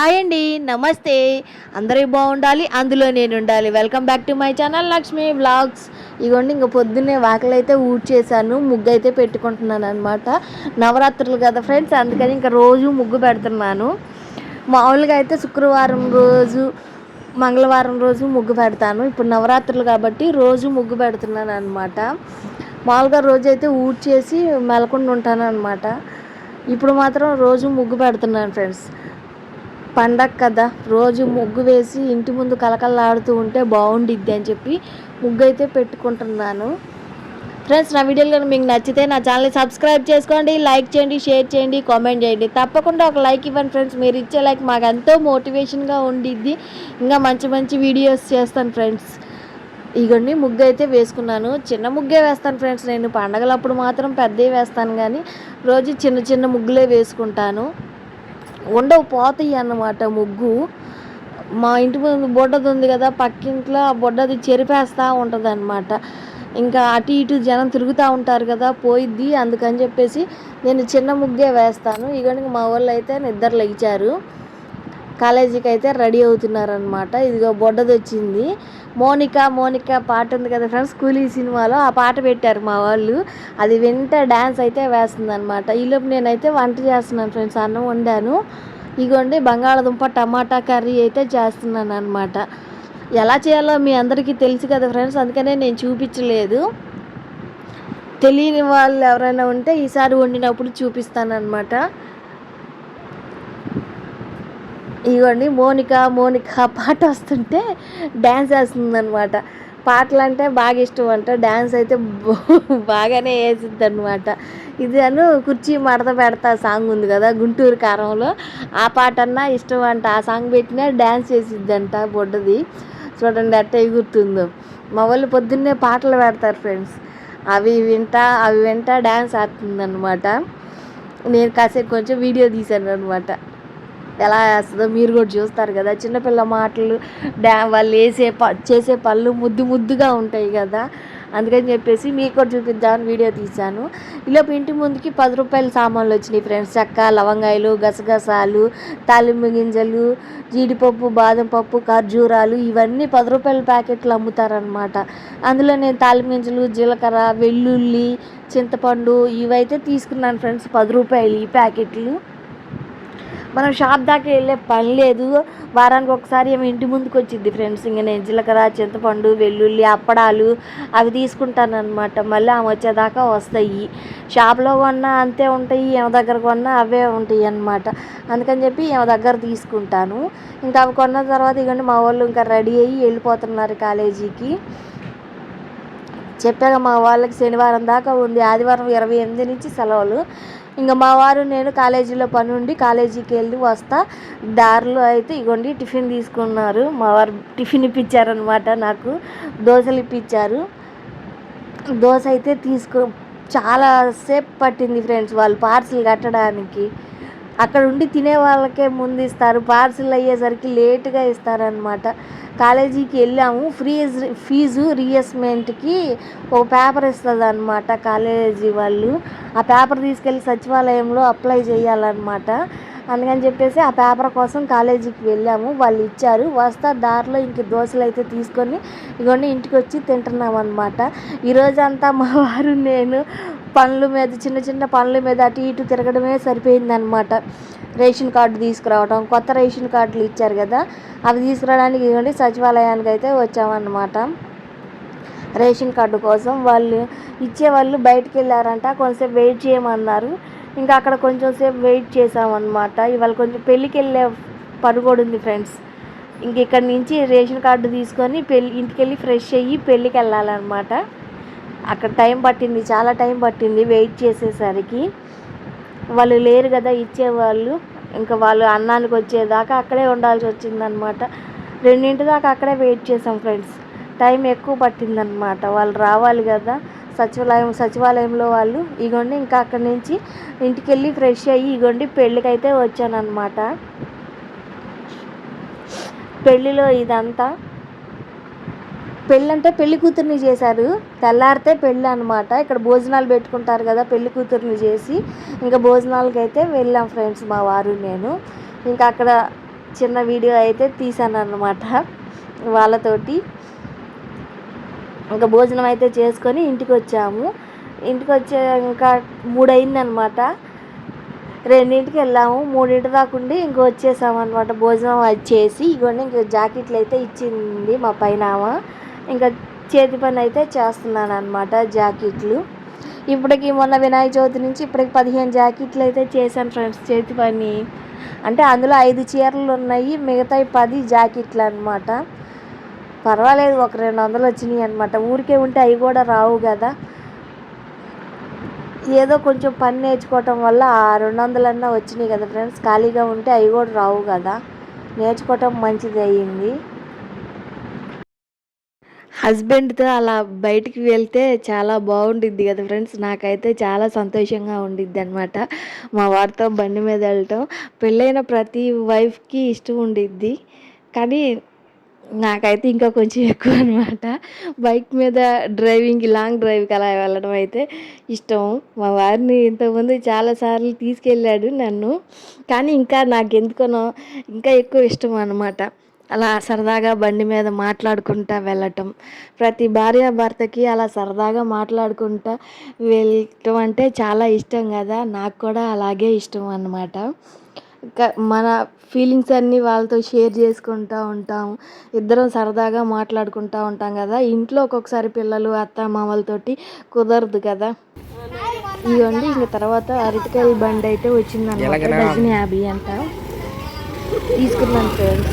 Hi అండి నమస్తే. అందరూ బాగుండాలి అందులో నేను ఉండాలి. Welcome back to my channel Lakshmi vlogs ఇగోండి ఇంక పొద్దున్నే వాకలు అయితే ఊడ్చేసాను ముగ్గు అయితే పెట్టుకుంటున్నాను అనమాట నవరాత్రులు కదా ఫ్రెండ్స్ అందుకని ఇంకా రోజు ముగ్గు పెడుతున్నాను. మామూలుగా అయితే శుక్రవారం రోజు మంగళవారం రోజు ముగ్గు పెడతాను. ఇప్పుడు నవరాత్రులు కాబట్టి రోజు ముగ్గు పెడుతున్నాను అనమాట మామూలుగా రోజు అయితే ఊడ్చేసి మెలకుండా ఉంటాను అనమాట ఇప్పుడు మాత్రం రోజు ముగ్గు పెడుతున్నాను ఫ్రెండ్స్. పండగ కదా. రోజు ముగ్గు వేసి ఇంటి ముందు కలకలలాడుతూ ఉంటే బాగుండిద్ది అని చెప్పి ముగ్గు అయితే పెట్టుకుంటున్నాను. ఫ్రెండ్స్ నా వీడియోలు కనుక మీకు నచ్చితే నా ఛానల్ని సబ్స్క్రైబ్ చేసుకోండి లైక్ చేయండి షేర్ చేయండి కామెంట్ చేయండి. తప్పకుండా ఒక లైక్ ఇవ్వండి ఫ్రెండ్స్. మీరు ఇచ్చే లైక్ మాకు ఎంతో మోటివేషన్గా ఉండిద్ది. ఇంకా మంచి మంచి వీడియోస్ చేస్తాను ఫ్రెండ్స్. ఇగోండి ముగ్గు అయితే వేసుకున్నాను. చిన్న ముగ్గే వేస్తాను ఫ్రెండ్స్. నేను పండగలప్పుడు మాత్రం పెద్దవి వేస్తాను కానీ రోజు చిన్న చిన్న ముగ్గులే వేసుకుంటాను. ఉండవు పోతాయి అన్నమాట ముగ్గు. మా ఇంటి ముందు బొడ్డది ఉంది కదా పక్కింట్లో ఆ బొడ్డది చెరిపేస్తూ ఉంటుంది అనమాట ఇంకా అటు ఇటు జనం తిరుగుతూ ఉంటారు కదా పోయిద్ది అందుకని చెప్పేసి నేను చిన్న ముగ్గే వేస్తాను. ఇక మా వాళ్ళు అయితే నిద్ర లేచారు. కాలేజీకి అయితే రెడీ అవుతున్నారనమాట ఇదిగో బొడ్డది వచ్చింది. మోనిక మోనిక పాట ఉంది కదా ఫ్రెండ్స్ కూలీ సినిమాలో ఆ పాట పెట్టారు మా వాళ్ళు. అది వింటే డ్యాన్స్ అయితే వేస్తుంది అనమాట ఈలోపు నేనైతే వంట చేస్తున్నాను ఫ్రెండ్స్ అన్నం వండాను. ఇగోండి బంగాళదుంప టమాటా కర్రీ అయితే చేస్తున్నాను అనమాట ఎలా చేయాలో మీ అందరికీ తెలుసు కదా ఫ్రెండ్స్ అందుకనే నేను చూపించలేదు. తెలియని వాళ్ళు ఎవరైనా ఉంటే ఈసారి వండినప్పుడు చూపిస్తాను అనమాట ఇగోండి మోనిక మోనిక పాట వస్తుంటే డ్యాన్స్ వేస్తుందనమాట పాటలు అంటే బాగా ఇష్టం అంట డ్యాన్స్ అయితే బాగానే వేసిద్ది అనమాట ఇది అను కుర్చీ మడత పెడతా సాంగ్ ఉంది కదా గుంటూరు కారంలో. ఆ పాట అన్నా ఇష్టం అంట ఆ సాంగ్ పెట్టినా డ్యాన్స్ వేసిద్దంట బొడ్డది. చూడండి అట్ట ఎగురుతుందో. మా వాళ్ళు పొద్దున్నే పాటలు పెడతారు ఫ్రెండ్స్. అవి వింటా అవి వింటా డ్యాన్స్ ఆడుతుంది అనమాట నేను కాసేపు కొంచెం వీడియో తీశాను అనమాట ఎలా వేస్తుందో మీరు కూడా చూస్తారు కదా. చిన్నపిల్ల మాటలు డ్యా వాళ్ళు వేసే ప చేసే పళ్ళు ముద్దు ముద్దుగా ఉంటాయి కదా. అందుకని చెప్పేసి మీకు కూడా చూపిద్దామని వీడియో తీశాను. ఈలోపు ఇంటి ముందుకి పది రూపాయల సామాన్లు వచ్చినాయి ఫ్రెండ్స్. చెక్క లవంగాయలు గసగసాలు తాలింపు గింజలు జీడిపప్పు బాదం పప్పు ఖర్జూరాలు ఇవన్నీ పది రూపాయల ప్యాకెట్లు అమ్ముతారనమాట అందులో నేను తాలింపు గింజలు జీలకర్ర వెల్లుల్లి చింతపండు ఇవైతే తీసుకున్నాను ఫ్రెండ్స్ పది రూపాయలు ఈ ప్యాకెట్లు. మనం షాప్ దాకా వెళ్ళే పని లేదు. వారానికి ఒకసారి ఏమి ఇంటి ముందుకు వచ్చింది ఫ్రెండ్స్. ఇంక నేను జీలకర్ర చింతపండు వెల్లుల్లి అప్పడాలు అవి తీసుకుంటాను మళ్ళీ ఆమె వచ్చేదాకా వస్తాయి. షాప్లో కొన్నా అంతే ఉంటాయి. ఏమ దగ్గర కొన్నా అవే ఉంటాయి అన్నమాట. అందుకని చెప్పి ఏమి దగ్గర తీసుకుంటాను. ఇంకా అవి కొన్న తర్వాత ఇవ్వండి మా వాళ్ళు ఇంకా రెడీ అయ్యి వెళ్ళిపోతున్నారు కాలేజీకి. చెప్పాక మా వాళ్ళకి శనివారం దాకా ఉంది. ఆదివారం ఇరవై ఎనిమిది నుంచి సెలవులు. ఇంకా మా వారు నేను కాలేజీలో పని ఉండి కాలేజీకి వెళ్ళి వస్తా. దారిలో అయితే ఇగోండి టిఫిన్ తీసుకున్నారు. మా వారు టిఫిన్ ఇప్పించారనమాట నాకు. దోశలు ఇప్పించారు. దోశ అయితే తీసుకో చాలా సేపు పట్టింది ఫ్రెండ్స్ వాళ్ళు పార్సిల్ కట్టడానికి. అక్కడ ఉండి తినే వాళ్ళకే ముందు ఇస్తారు పార్సిల్ అయ్యేసరికి లేటుగా ఇస్తారనమాట కాలేజీకి వెళ్ళాము ఫీజ్ ఫీజు రీఎస్మెంట్కి ఒక పేపర్ ఇస్తుంది అనమాట కాలేజీ వాళ్ళు. ఆ పేపర్ తీసుకెళ్ళి సచివాలయంలో అప్లై చేయాలన్నమాట. అందుకని చెప్పేసి ఆ పేపర్ కోసం కాలేజీకి వెళ్ళాము. వాళ్ళు ఇచ్చారు వస్తా దారిలో ఇంక దోశలు అయితే తీసుకొని ఇగోండి ఇంటికి వచ్చి తింటున్నాం అనమాట ఈరోజంతా మా వారు నేను పనుల మీద చిన్న చిన్న పనుల మీద అటు ఇటు తిరగడమే సరిపోయిందనమాట రేషన్ కార్డు తీసుకురావడం కొత్త రేషన్ కార్డులు ఇచ్చారు కదా అవి తీసుకురావడానికి ఇవ్వండి సచివాలయానికి అయితే వచ్చామన్నమాట. రేషన్ కార్డు కోసం వాళ్ళు ఇచ్చేవాళ్ళు బయటికి వెళ్ళారంట కొంతసేపు వెయిట్ చేయమన్నారు. ఇంకా అక్కడ కొంచెం సేపు వెయిట్ చేసామన్నమాట ఇవాళ కొంచెం పెళ్ళికి వెళ్ళే పని కూడా ఉంది ఫ్రెండ్స్. ఇంక ఇక్కడ నుంచి రేషన్ కార్డు తీసుకొని పెళ్ళి ఇంటికి వెళ్ళి ఫ్రెష్ అయ్యి పెళ్ళికి వెళ్ళాలన్నమాట. అక్కడ టైం పట్టింది చాలా టైం పట్టింది వెయిట్ చేసేసరికి. వాళ్ళు లేరు కదా ఇచ్చేవాళ్ళు ఇంకా వాళ్ళు అన్నానికి వచ్చేదాకా అక్కడే ఉండాల్సి వచ్చిందనమాట. రెండింటి దాకా అక్కడే వెయిట్ చేసాం ఫ్రెండ్స్. టైం ఎక్కువ పట్టిందనమాట. వాళ్ళు రావాలి కదా సచివాలయం సచివాలయంలో వాళ్ళు ఇగోండి ఇంకా అక్కడి నుంచి ఇంటికి వెళ్ళి ఫ్రెష్ అయ్యి ఇగోండి పెళ్ళికైతే వచ్చానమాట పెళ్ళిలో ఇదంతా పెళ్ళి అంటే పెళ్ళి కూతుర్ని చేశారు. తెల్లారితే పెళ్ళి అనమాట ఇక్కడ భోజనాలు పెట్టుకుంటారు కదా పెళ్ళి కూతుర్ని చేసి. ఇంకా భోజనాలకి అయితే వెళ్ళాం ఫ్రెండ్స్ మా వారు నేను. ఇంకా అక్కడ చిన్న వీడియో అయితే తీసాను అనమాట వాళ్ళతోటి. ఇంకా భోజనం అయితే చేసుకొని ఇంటికి వచ్చాము ఇంటికి వచ్చే ఇంకా మూడు రెండింటికి వెళ్ళాము. మూడింటి దాకా ఉండి ఇంక వచ్చేసాము అనమాట భోజనం అది చేసి ఇగోండి ఇంక జాకెట్లు అయితే ఇచ్చింది మా పైన ఇంకా చేతి పని అయితే చేస్తున్నాను అనమాట జాకెట్లు. ఇప్పటికి మొన్న వినాయక చవితి నుంచి ఇప్పటికి పదిహేను జాకెట్లు అయితే చేశాను ఫ్రెండ్స్ చేతి పని. అంటే అందులో ఐదు చీరలు ఉన్నాయి మిగతాయి పది జాకెట్లు అనమాట పర్వాలేదు ఒక రెండు వందలు వచ్చినాయి అనమాట ఊరికే ఉంటే అవి కూడా రావు కదా. ఏదో కొంచెం పని నేర్చుకోవటం వల్ల ఆ రెండు వందలన్నా వచ్చినాయి కదా ఫ్రెండ్స్. ఖాళీగా ఉంటే అవి కూడా రావు కదా. నేర్చుకోవటం మంచిది అయ్యింది హస్బెండ్తో అలా బయటికి వెళ్తే చాలా బాగుండిద్ది కదా ఫ్రెండ్స్. నాకైతే చాలా సంతోషంగా ఉండిద్ది అనమాట మా వారితో బండి మీద వెళ్ళటం పెళ్ళైన ప్రతి వైఫ్కి ఇష్టం ఉండిద్ది. కానీ నాకైతే ఇంకా కొంచెం ఎక్కువ అనమాట బైక్ మీద డ్రైవింగ్ లాంగ్ డ్రైవ్కి అలా వెళ్ళడం అయితే ఇష్టం. మా వారిని ఇంతకుముందు చాలాసార్లు తీసుకెళ్ళాడు నన్ను. కానీ ఇంకా నాకు ఎందుకనో ఇంకా ఎక్కువ ఇష్టం అనమాట అలా సరదాగా బండి మీద మాట్లాడుకుంటా వెళ్ళటం. ప్రతి భార్య భర్తకి అలా సరదాగా మాట్లాడుకుంటా వెళ్ళటం అంటే చాలా ఇష్టం కదా. నాకు కూడా అలాగే ఇష్టం అన్నమాట. మన ఫీలింగ్స్ అన్నీ వాళ్ళతో షేర్ చేసుకుంటూ ఉంటాం. ఇద్దరం సరదాగా మాట్లాడుకుంటూ ఉంటాం కదా. ఇంట్లో ఒక్కొక్కసారి పిల్లలు అత్త మామలతోటి కుదరదు కదా. ఇవ్వండి ఇంక తర్వాత అరటికాయల బండి అయితే వచ్చిందన్నమాట. డజన్ యాభై అంట. తీసుకున్నాను ఫ్రెండ్స్.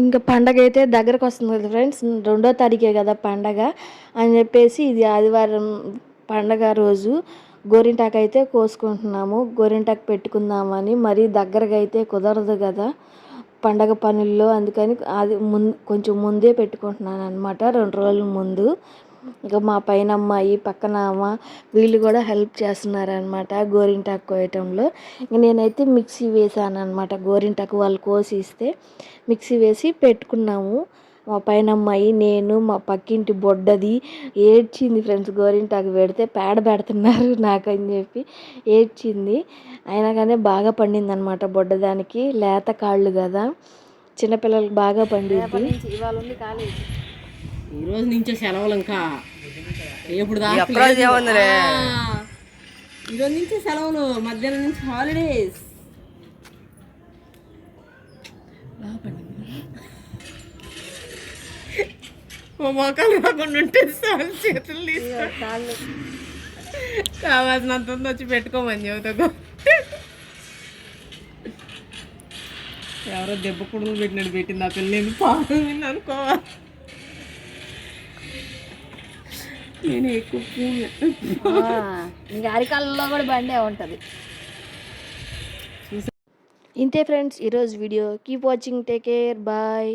ఇంకా పండగ అయితే దగ్గరకు వస్తుంది కదా ఫ్రెండ్స్. రెండో తారీఖే కదా పండగ అని చెప్పేసి ఇది ఆదివారం పండగ రోజు. గోరింటాకు అయితే కోసుకుంటున్నాము. గోరింటాకు పెట్టుకుందామని మరీ దగ్గరగా అయితే కుదరదు కదా పండగ పనుల్లో. అందుకని అది ముందు కొంచెం ముందే పెట్టుకుంటున్నాను అనమాట రెండు రోజుల ముందు. ఇంకా మా పైన అమ్మాయి పక్కన అమ్మ వీళ్ళు కూడా హెల్ప్ చేస్తున్నారనమాట గోరింటాకు కోయటంలో. ఇంక నేనైతే మిక్సీ వేసాను అనమాట గోరింటాకు వాళ్ళు కోసి ఇస్తే మిక్సీ వేసి పెట్టుకున్నాము. మా పైన అమ్మాయి నేను మా పక్కింటి బొడ్డది ఏడ్చింది ఫ్రెండ్స్ గోరింటాకు పెడితే పేడ పెడుతున్నారు నాకని చెప్పి ఏడ్చింది. అయినా కానీ బాగా పండింది అనమాట బొడ్డదానికి లేత కాళ్ళు కదా చిన్నపిల్లలకి బాగా పండింది ఇవాళ ఉంది కాలేజ్ ఈ రోజు నుంచే సెలవులు ఇంకా. ఎప్పుడు ఈ రోజు నుంచే సెలవులు మధ్యాహ్నం నుంచి హాలిడేస్. మొక్కలు రాకుండా ఉంటే చాలు చేతులు తీసుకో. కావాల్సినంత వచ్చి పెట్టుకోమని చెబుతా. ఎవరో దెబ్బ కుడుములు పెట్టినట్టు పెట్టింది ఆ పిల్ల. నేను పాపం అనుకోవాలి నేను ఎక్కువ ఇంకా అరికాలలో కూడా బండే ఉంటుంది. ఇంతే ఫ్రెండ్స్ ఈరోజు video. Keep watching take care bye